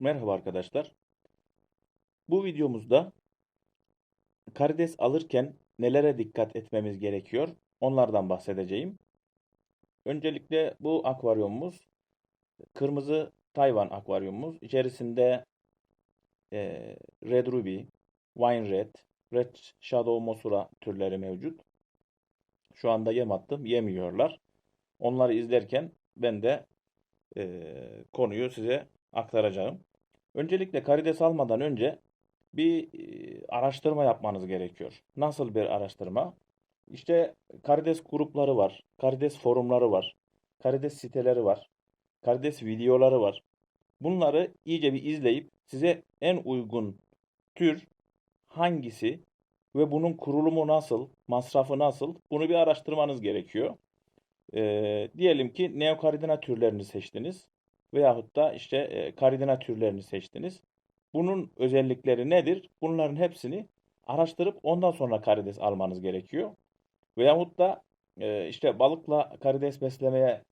Merhaba arkadaşlar. Bu videomuzda karides alırken nelere dikkat etmemiz gerekiyor? Onlardan bahsedeceğim. Öncelikle bu akvaryumumuz kırmızı Tayvan akvaryumumuz. İçerisinde eee, Red Ruby, Wine Red, Red Shadow Mosura türleri mevcut. Şu anda yem attım, yemiyorlar. Onları izlerken ben de eee, konuyu size aktaracağım. Öncelikle karides almadan önce bir e, araştırma yapmanız gerekiyor. Nasıl bir araştırma? İşte karides grupları var, karides forumları var, karides siteleri var, karides videoları var. Bunları iyice bir izleyip size en uygun tür hangisi ve bunun kurulumu nasıl, masrafı nasıl bunu bir araştırmanız gerekiyor. Ee, diyelim ki neokaridina türlerini seçtiniz veyahut da işte e, karidina türlerini seçtiniz. Bunun özellikleri nedir? Bunların hepsini araştırıp ondan sonra karides almanız gerekiyor. Veyahut da e, işte balıkla karides beslemeye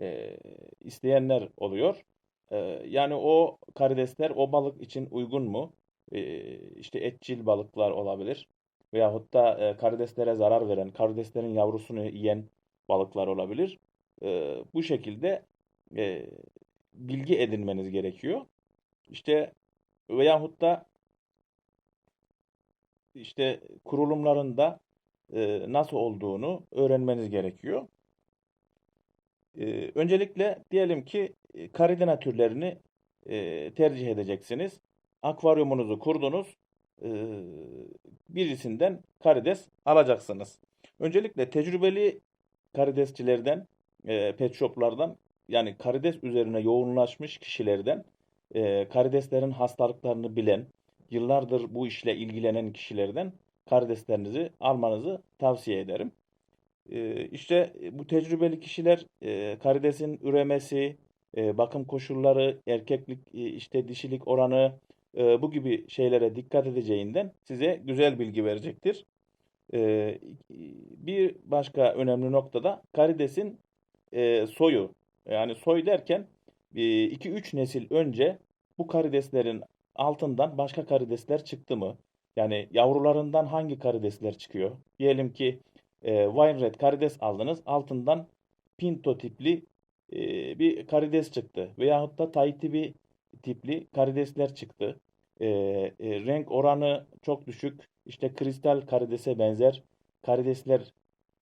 e, isteyenler oluyor. E, yani o karidesler o balık için uygun mu? E, işte etçil balıklar olabilir. Veyahut da e, karideslere zarar veren, karideslerin yavrusunu yiyen balıklar olabilir. E, bu şekilde e, bilgi edinmeniz gerekiyor. İşte veyahut da işte kurulumlarında e, nasıl olduğunu öğrenmeniz gerekiyor. E, öncelikle diyelim ki e, karidina türlerini e, tercih edeceksiniz. Akvaryumunuzu kurdunuz. E, birisinden karides alacaksınız. Öncelikle tecrübeli karidesçilerden, e, pet shoplardan yani karides üzerine yoğunlaşmış kişilerden e, karideslerin hastalıklarını bilen, yıllardır bu işle ilgilenen kişilerden karideslerinizi almanızı tavsiye ederim. E, işte bu tecrübeli kişiler e, karidesin üremesi, e, bakım koşulları, erkeklik, e, işte dişilik oranı e, bu gibi şeylere dikkat edeceğinden size güzel bilgi verecektir. E, bir başka önemli noktada karidesin e, soyu. Yani soy derken 2-3 nesil önce bu karideslerin altından başka karidesler çıktı mı? Yani yavrularından hangi karidesler çıkıyor? Diyelim ki e, wine red karides aldınız. Altından pinto tipli e, bir karides çıktı. Veyahut da Tahiti tipli karidesler çıktı. E, e, renk oranı çok düşük. İşte kristal karidese benzer karidesler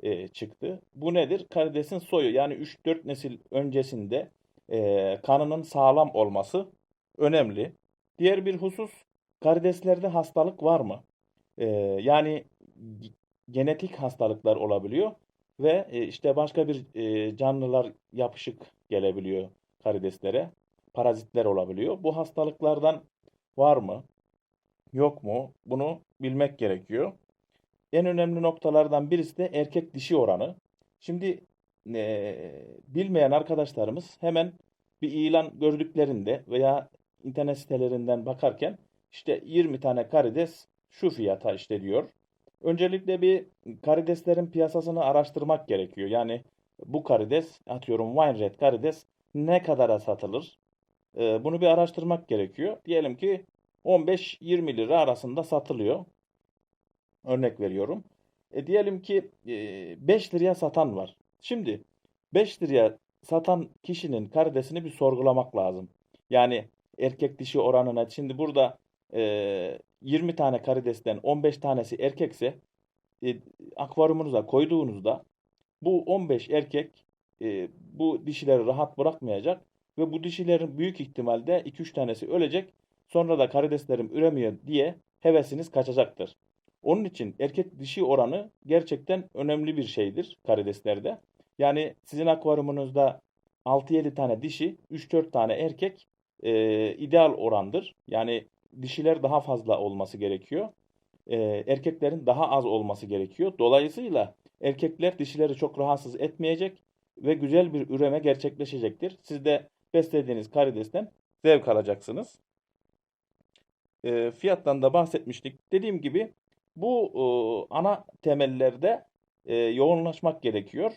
e, çıktı. Bu nedir? Karidesin soyu yani 3-4 nesil öncesinde e, kanının sağlam olması önemli. Diğer bir husus karideslerde hastalık var mı? E, yani genetik hastalıklar olabiliyor ve e, işte başka bir e, canlılar yapışık gelebiliyor karideslere. Parazitler olabiliyor. Bu hastalıklardan var mı? Yok mu? Bunu bilmek gerekiyor. En önemli noktalardan birisi de erkek dişi oranı. Şimdi e, bilmeyen arkadaşlarımız hemen bir ilan gördüklerinde veya internet sitelerinden bakarken işte 20 tane karides şu fiyata işte diyor. Öncelikle bir karideslerin piyasasını araştırmak gerekiyor. Yani bu karides atıyorum wine red karides ne kadara satılır? E, bunu bir araştırmak gerekiyor. Diyelim ki 15-20 lira arasında satılıyor. Örnek veriyorum. E diyelim ki e, 5 liraya satan var. Şimdi 5 liraya satan kişinin karidesini bir sorgulamak lazım. Yani erkek dişi oranına şimdi burada e, 20 tane karidesten 15 tanesi erkekse e, akvaryumunuza koyduğunuzda bu 15 erkek e, bu dişileri rahat bırakmayacak ve bu dişilerin büyük ihtimalle 2-3 tanesi ölecek. Sonra da karideslerim üremiyor diye hevesiniz kaçacaktır. Onun için erkek dişi oranı gerçekten önemli bir şeydir karideslerde. Yani sizin akvaryumunuzda 6-7 tane dişi, 3-4 tane erkek e, ideal orandır. Yani dişiler daha fazla olması gerekiyor. E, erkeklerin daha az olması gerekiyor. Dolayısıyla erkekler dişileri çok rahatsız etmeyecek ve güzel bir üreme gerçekleşecektir. Siz de beslediğiniz karidesten zevk alacaksınız. E, fiyattan da bahsetmiştik. Dediğim gibi bu e, ana temellerde e, yoğunlaşmak gerekiyor.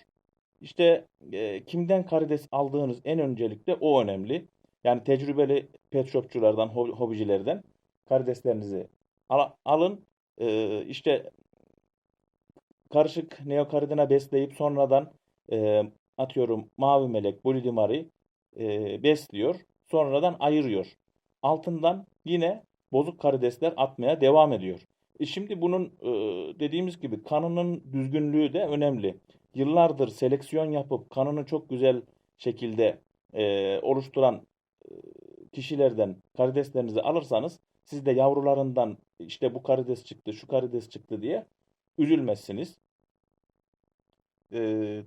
İşte e, kimden karides aldığınız en öncelikle o önemli. Yani tecrübeli pet shopçulardan, hobi- hobicilerden karideslerinizi al- alın. E, işte karışık neokaridina besleyip sonradan e, atıyorum mavi melek, bolidimari e, besliyor. Sonradan ayırıyor. Altından yine bozuk karidesler atmaya devam ediyor. E şimdi bunun e, dediğimiz gibi kanının düzgünlüğü de önemli. Yıllardır seleksiyon yapıp kanını çok güzel şekilde e, oluşturan e, kişilerden karideslerinizi alırsanız siz de yavrularından işte bu karides çıktı, şu karides çıktı diye üzülmezsiniz. E,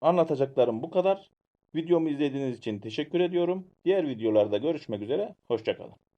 anlatacaklarım bu kadar. Videomu izlediğiniz için teşekkür ediyorum. Diğer videolarda görüşmek üzere. Hoşçakalın.